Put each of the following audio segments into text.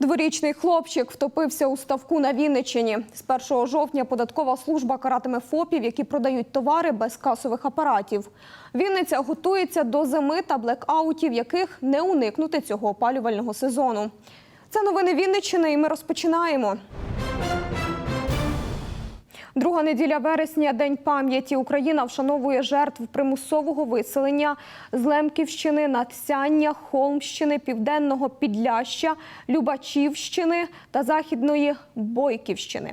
Дворічний хлопчик втопився у ставку на Вінниччині. З 1 жовтня податкова служба каратиме ФОПів, які продають товари без касових апаратів. Вінниця готується до зими та блекаутів, яких не уникнути цього опалювального сезону. Це новини Вінниччини, і ми розпочинаємо. Друга неділя вересня День пам'яті. Україна вшановує жертв примусового виселення з Лемківщини, Надсяння, Холмщини, Південного Підляща, Любачівщини та Західної Бойківщини.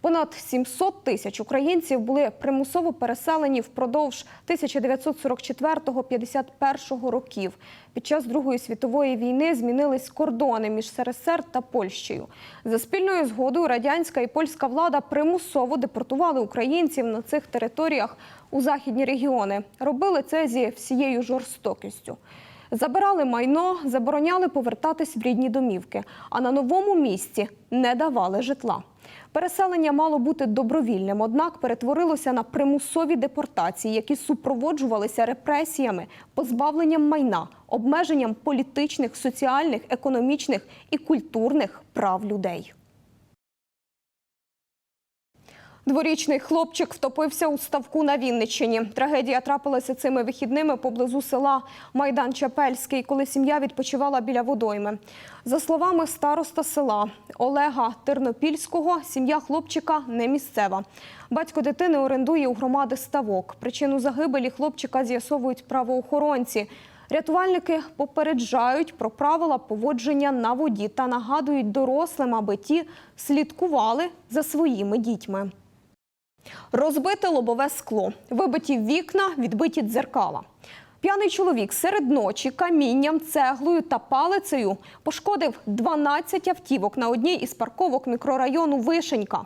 Понад 700 тисяч українців були примусово переселені впродовж 1944-51 років. Під час Другої світової війни змінились кордони між СРСР та Польщею. За спільною згодою радянська і польська влада примусово депортували українців на цих територіях у західні регіони. Робили це зі всією жорстокістю. Забирали майно, забороняли повертатись в рідні домівки, а на новому місці не давали житла. Переселення мало бути добровільним, однак перетворилося на примусові депортації, які супроводжувалися репресіями, позбавленням майна, обмеженням політичних, соціальних, економічних і культурних прав людей. Дворічний хлопчик втопився у ставку на Вінниччині. Трагедія трапилася цими вихідними поблизу села Майдан Чапельський, коли сім'я відпочивала біля водойми. За словами староста села Олега Тернопільського, сім'я хлопчика не місцева. Батько дитини орендує у громади ставок. Причину загибелі хлопчика з'ясовують правоохоронці. Рятувальники попереджають про правила поводження на воді та нагадують дорослим, аби ті слідкували за своїми дітьми. Розбите лобове скло, вибиті вікна, відбиті дзеркала. П'яний чоловік серед ночі камінням, цеглою та палицею пошкодив 12 автівок на одній із парковок мікрорайону Вишенька.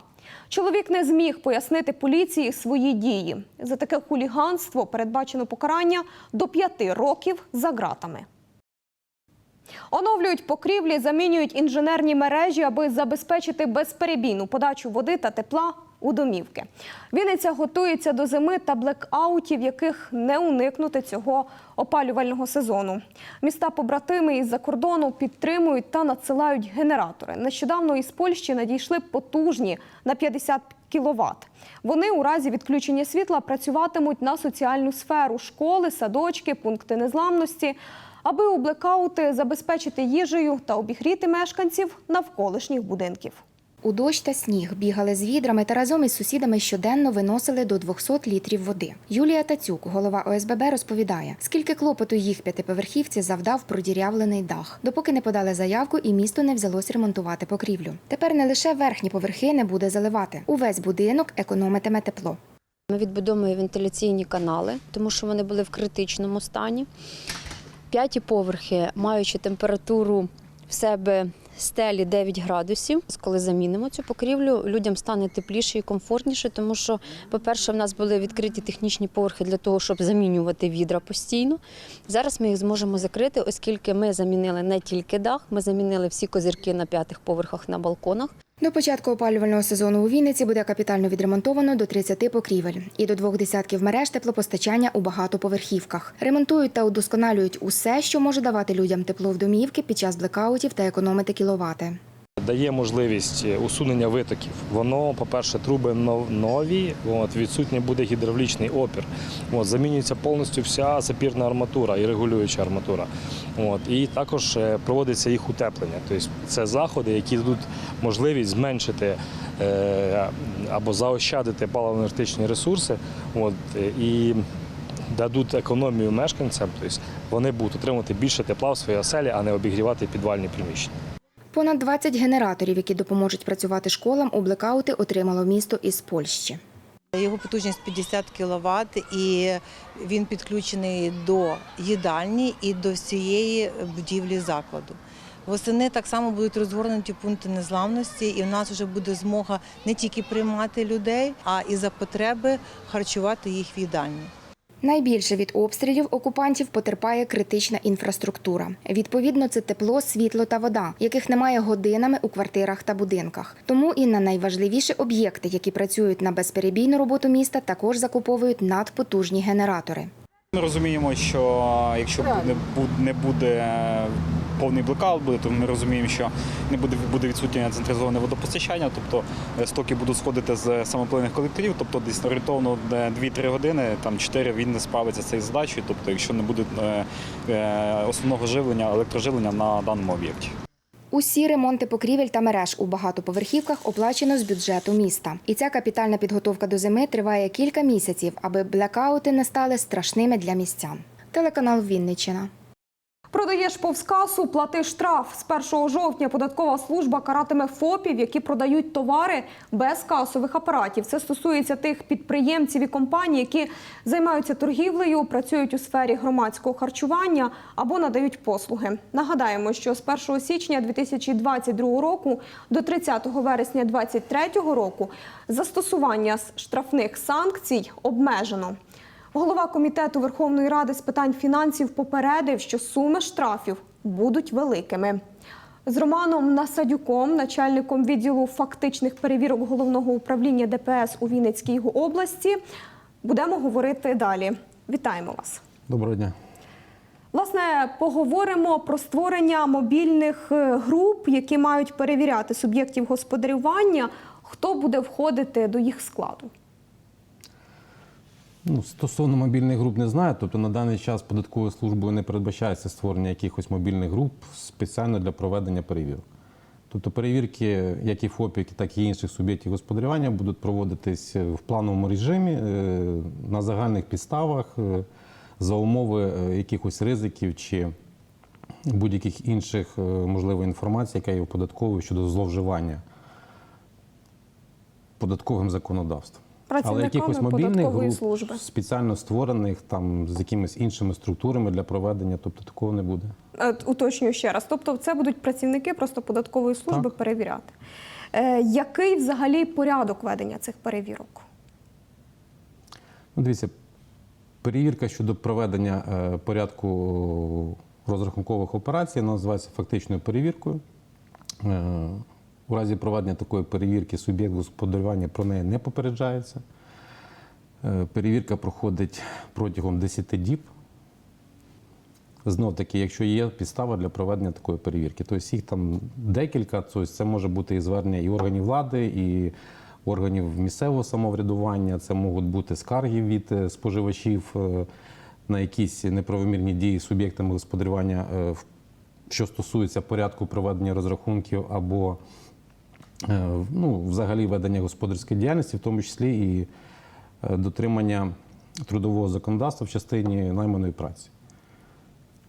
Чоловік не зміг пояснити поліції свої дії. За таке хуліганство передбачено покарання до 5 років за ґратами. Оновлюють покрівлі, замінюють інженерні мережі, аби забезпечити безперебійну подачу води та тепла у домівки. Вінниця готується до зими та блекаутів, яких не уникнути цього опалювального сезону. Міста побратими із-за кордону підтримують та надсилають генератори. Нещодавно із Польщі надійшли потужні на 50 кВт. Вони у разі відключення світла працюватимуть на соціальну сферу школи, садочки, пункти незламності аби у блекаути забезпечити їжею та обігріти мешканців навколишніх будинків. У дощ та сніг бігали з відрами та разом із сусідами щоденно виносили до 200 літрів води. Юлія Тацюк, голова ОСББ, розповідає, скільки клопоту їх п'ятиповерхівці завдав продірявлений дах, допоки не подали заявку і місто не взялось ремонтувати покрівлю. Тепер не лише верхні поверхи не буде заливати. Увесь будинок економитиме тепло. Ми відбудовуємо вентиляційні канали, тому що вони були в критичному стані. П'яті поверхи, маючи температуру в себе стелі 9 градусів. Коли замінимо цю покрівлю, людям стане тепліше і комфортніше, тому що, по-перше, в нас були відкриті технічні поверхи для того, щоб замінювати відра постійно. Зараз ми їх зможемо закрити, оскільки ми замінили не тільки дах, ми замінили всі козирки на п'ятих поверхах на балконах. До початку опалювального сезону у Вінниці буде капітально відремонтовано до 30 покрівель і до двох десятків мереж теплопостачання у багатоповерхівках. Ремонтують та удосконалюють усе, що може давати людям тепло в домівки під час блекаутів та економити кіловати. Дає можливість усунення витоків. Воно, по-перше, труби нові, от, відсутній буде гідравлічний опір. От, замінюється повністю вся запірна арматура і регулююча арматура. От, і також е, проводиться їх утеплення. Тобто це заходи, які дадуть можливість зменшити е, або заощадити паливно-енергетичні ресурси. От, е, і дадуть економію мешканцям, тобто вони будуть отримувати більше тепла в своїй оселі, а не обігрівати підвальні приміщення. Понад 20 генераторів, які допоможуть працювати школам, у блекаути отримало місто із Польщі. Його потужність 50 кВт і він підключений до їдальні і до всієї будівлі закладу. Восени так само будуть розгорнуті пункти незламності, і в нас вже буде змога не тільки приймати людей, а і за потреби харчувати їх в їдальні. Найбільше від обстрілів окупантів потерпає критична інфраструктура. Відповідно, це тепло, світло та вода, яких немає годинами у квартирах та будинках. Тому і на найважливіші об'єкти, які працюють на безперебійну роботу міста, також закуповують надпотужні генератори. Ми розуміємо, що якщо не буде, не буде повний блекаут, буде, то ми розуміємо, що не буде, буде відсутнє централізоване водопостачання, тобто е, стоки будуть сходити з самопливних колекторів, тобто десь орієнтовно е, 2-3 години, там 4 він не справиться з цією задачею, тобто якщо не буде е, е, основного живлення, електроживлення на даному об'єкті. Усі ремонти покрівель та мереж у багатоповерхівках оплачено з бюджету міста. І ця капітальна підготовка до зими триває кілька місяців, аби блекаути не стали страшними для містян. Телеканал Вінниччина. Продаєш повз касу, плати штраф. З 1 жовтня податкова служба каратиме ФОПів, які продають товари без касових апаратів. Це стосується тих підприємців і компаній, які займаються торгівлею, працюють у сфері громадського харчування або надають послуги. Нагадаємо, що з 1 січня 2022 року до 30 вересня 2023 року застосування штрафних санкцій обмежено. Голова комітету Верховної Ради з питань фінансів попередив, що суми штрафів будуть великими. З Романом Насадюком, начальником відділу фактичних перевірок головного управління ДПС у Вінницькій області, будемо говорити далі. Вітаємо вас. Доброго дня. Власне, поговоримо про створення мобільних е, груп, які мають перевіряти суб'єктів господарювання. Хто буде входити до їх складу? Ну, стосовно мобільних груп не знаю. Тобто на даний час податковою службою не передбачається створення якихось мобільних груп спеціально для проведення перевірок. Тобто перевірки, як і ФОПів, так і інших суб'єктів господарювання, будуть проводитись в плановому режимі е, на загальних підставах е, за умови е, якихось ризиків чи будь-яких інших е, можливо інформацій, яка є у податкової щодо зловживання податковим законодавством. Але Працівниками якихось мобільних податкової груп, служби. спеціально створених там з якимись іншими структурами для проведення, тобто такого не буде. Е, Уточнюю ще раз. Тобто, це будуть працівники просто податкової служби Так. перевіряти. Е, який взагалі порядок ведення цих перевірок? Ну, дивіться, перевірка щодо проведення е, порядку розрахункових операцій називається фактичною перевіркою. Е, у разі проведення такої перевірки суб'єкт господарювання про неї не попереджається. Е, Перевірка проходить протягом 10 діб. Знов таки, якщо є підстава для проведення такої перевірки, тобто їх там декілька, тобто це може бути і звернення і органів влади, і органів місцевого самоврядування, це можуть бути скарги від е, споживачів е, на якісь неправомірні дії суб'єктами господарювання, що стосується порядку проведення розрахунків або ну, взагалі ведення господарської діяльності, в тому числі і е, дотримання трудового законодавства в частині найманої праці.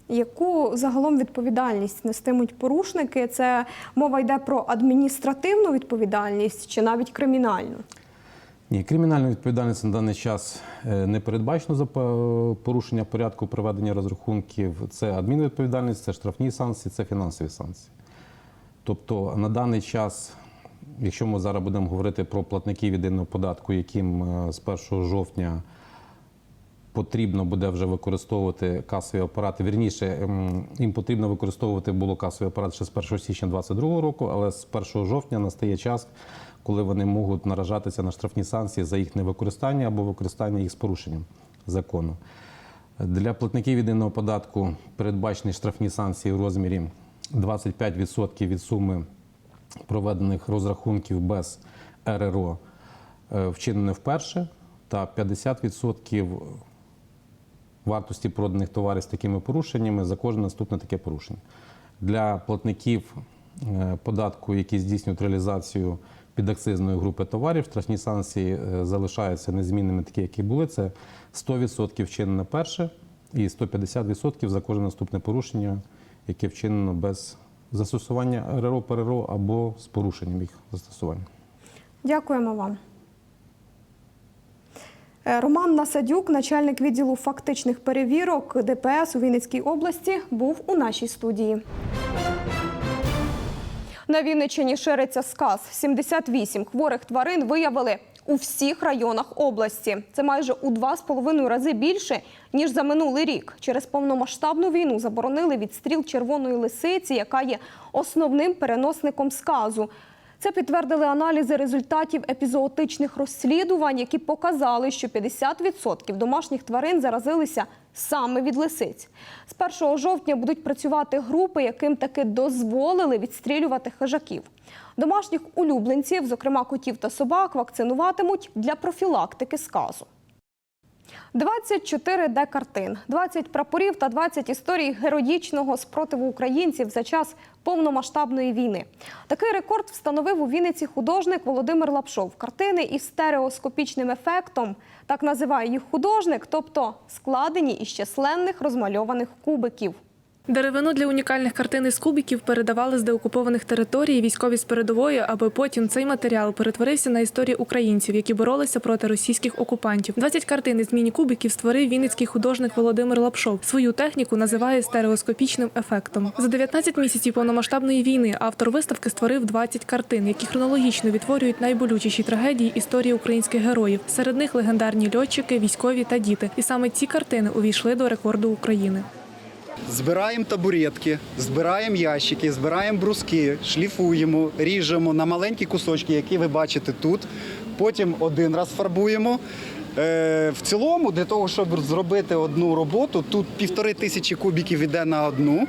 Яку загалом відповідальність нестимуть порушники? Це мова йде про адміністративну відповідальність чи навіть кримінальну? Ні, кримінальної відповідальності на даний час е, не передбачено за порушення порядку проведення розрахунків. Це адмінвідповідальність, це штрафні санкції, це фінансові санкції. Тобто на даний час, якщо ми зараз будемо говорити про платників єдиного податку, яким е, з 1 жовтня потрібно буде вже використовувати касові апарати. Вірніше, ем, їм потрібно використовувати було касовий апарат ще з 1 січня 2022 року, але з 1 жовтня настає час, коли вони можуть наражатися на штрафні санкції за їх невикористання або використання їх з порушенням закону. Для платників єдиного податку передбачені штрафні санкції у розмірі 25% від суми проведених розрахунків без РРО е, вчинене вперше, та 50% вартості проданих товарів з такими порушеннями за кожне наступне таке порушення. Для платників е, податку, які здійснюють реалізацію підакцизної групи товарів, штрафні санкції е, залишаються незмінними, такі, які були. Це 100% вчинене перше і 150% за кожне наступне порушення, яке вчинено без застосування РРО, ПРРО або з порушенням їх застосування. Дякуємо вам. Е, Роман Насадюк, начальник відділу фактичних перевірок ДПС у Вінницькій області, був у нашій студії. На Вінниччині шириться сказ. 78 хворих тварин виявили у всіх районах області. Це майже у два з половиною рази більше, ніж за минулий рік. Через повномасштабну війну заборонили відстріл червоної лисиці, яка є основним переносником сказу. Це підтвердили аналізи результатів епізоотичних розслідувань, які показали, що 50% домашніх тварин заразилися саме від лисиць. З 1 жовтня будуть працювати групи, яким таки дозволили відстрілювати хижаків. Домашніх улюбленців, зокрема котів та собак, вакцинуватимуть для профілактики сказу. 24 декартин, картин, 20 прапорів та 20 історій героїчного спротиву українців за час повномасштабної війни. Такий рекорд встановив у Вінниці художник Володимир Лапшов. Картини із стереоскопічним ефектом, так називає їх художник, тобто складені із численних розмальованих кубиків. Деревину для унікальних картин із кубиків передавали з деокупованих територій військові з передової, аби потім цей матеріал перетворився на історії українців, які боролися проти російських окупантів. 20 картин із міні-кубиків створив вінницький художник Володимир Лапшов. Свою техніку називає стереоскопічним ефектом. За 19 місяців повномасштабної війни автор виставки створив 20 картин, які хронологічно відтворюють найболючіші трагедії історії українських героїв. Серед них легендарні льотчики, військові та діти. І саме ці картини увійшли до рекорду України. Збираємо табуретки, збираємо ящики, збираємо бруски, шліфуємо, ріжемо на маленькі кусочки, які ви бачите тут. Потім один раз фарбуємо. Е, В цілому, для того, щоб зробити одну роботу, тут півтори тисячі кубіків йде на одну.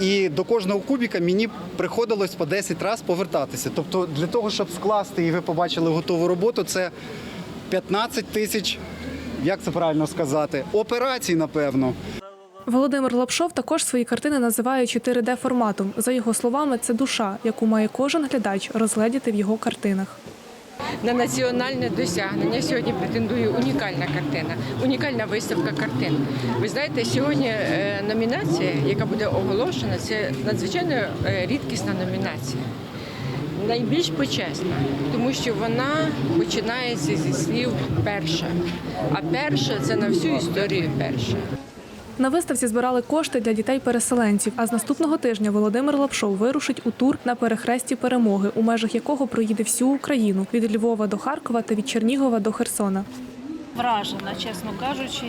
І до кожного кубіка мені приходилось по 10 разів повертатися. Тобто, для того, щоб скласти і ви побачили готову роботу, це 15 тисяч, як це правильно сказати, операцій, напевно. Володимир Лапшов також свої картини називає 4D форматом. За його словами, це душа, яку має кожен глядач розгледіти в його картинах. на національне досягнення. Сьогодні претендує унікальна картина, унікальна виставка картин. Ви знаєте, сьогодні е, номінація, яка буде оголошена, це надзвичайно е, рідкісна номінація. Найбільш почесна, тому що вона починається зі слів перша. А перша це на всю історію перша. На виставці збирали кошти для дітей-переселенців. А з наступного тижня Володимир Лапшов вирушить у тур на перехресті перемоги, у межах якого проїде всю Україну від Львова до Харкова та від Чернігова до Херсона. вражена, чесно кажучи,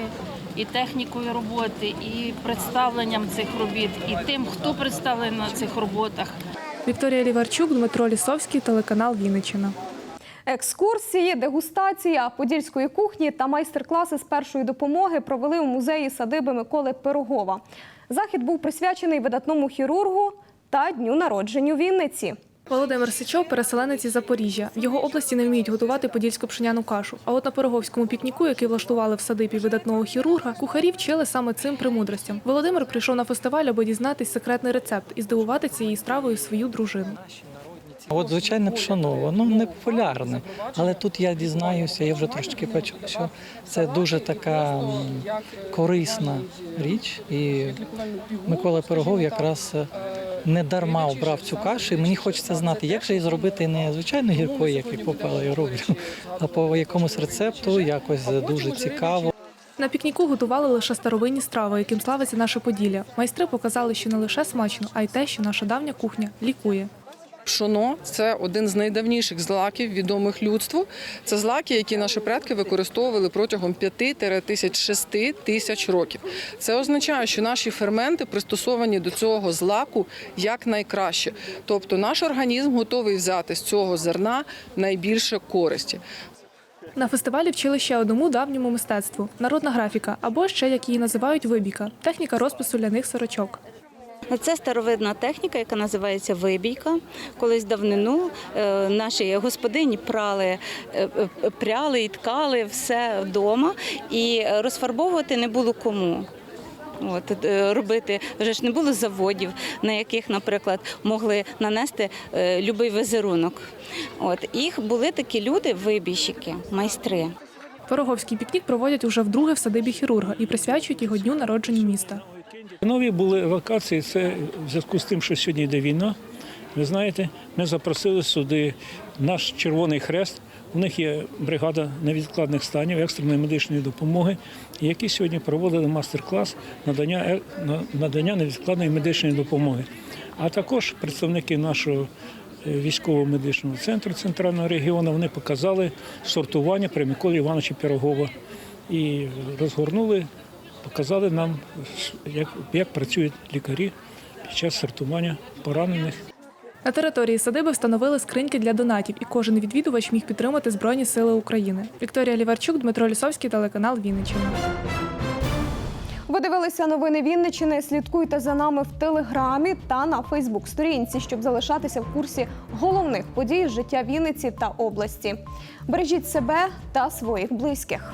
і технікою роботи, і представленням цих робіт, і тим, хто представлений на цих роботах. Вікторія Ліварчук, Дмитро Лісовський, телеканал Вінниччина. Екскурсії, дегустація подільської кухні та майстер-класи з першої допомоги провели у музеї садиби Миколи Пирогова. Захід був присвячений видатному хірургу та дню народження Вінниці. Володимир Сичов – переселенець із Запоріжжя. В його області не вміють готувати подільську пшеняну кашу. А от на Пироговському пікніку, який влаштували в садибі видатного хірурга, кухарі вчили саме цим премудростям. Володимир прийшов на фестиваль, аби дізнатись секретний рецепт і здивувати цією стравою свою дружину. От звичайне пшоно, воно не популярне, але тут я дізнаюся, я вже трошки почув, що це дуже така корисна річ. І Микола Пирогов якраз е, не дарма обрав цю кашу. І мені хочеться знати, як же її зробити не звичайно гіркою, як і попала я роблю, а по якомусь рецепту, якось дуже цікаво. На пікніку готували лише старовинні страви, яким славиться наше Поділля. Майстри показали, що не лише смачно, а й те, що наша давня кухня лікує. Пшоно це один з найдавніших злаків, відомих людству. Це злаки, які наші предки використовували протягом 5-6 тисяч років. Це означає, що наші ферменти пристосовані до цього злаку якнайкраще. Тобто наш організм готовий взяти з цього зерна найбільше користі. На фестивалі вчили ще одному давньому мистецтву народна графіка, або ще як її називають вибіка техніка розпису ляних сорочок. Це старовидна техніка, яка називається вибійка. Колись давнину е, наші господині прали, е, е, пряли і ткали все вдома, і розфарбовувати не було кому. От, робити вже ж не було заводів, на яких, наприклад, могли нанести візерунок. От їх були такі люди, вибійщики, майстри. Пироговський пікнік проводять уже вдруге в садибі хірурга і присвячують його дню народження міста. Нові були евакуації. Це в зв'язку з тим, що сьогодні йде війна. Ви знаєте, ми запросили сюди наш Червоний Хрест. У них є бригада невідкладних станів екстреної медичної допомоги, які сьогодні проводили мастер-клас надання, е- надання невідкладної медичної допомоги. А також представники нашого е, військово-медичного центру центрального регіону. Вони показали сортування при Миколі Івановича Пірогова і розгорнули, показали нам, як, як працюють лікарі під час сортування поранених. На території садиби встановили скриньки для донатів, і кожен відвідувач міг підтримати Збройні Сили України. Вікторія Ліварчук, Дмитро Лісовський, телеканал Вінниччина. Ви дивилися новини Вінничини. Слідкуйте за нами в телеграмі та на Фейсбук-сторінці, щоб залишатися в курсі головних подій життя Вінниці та області. Бережіть себе та своїх близьких.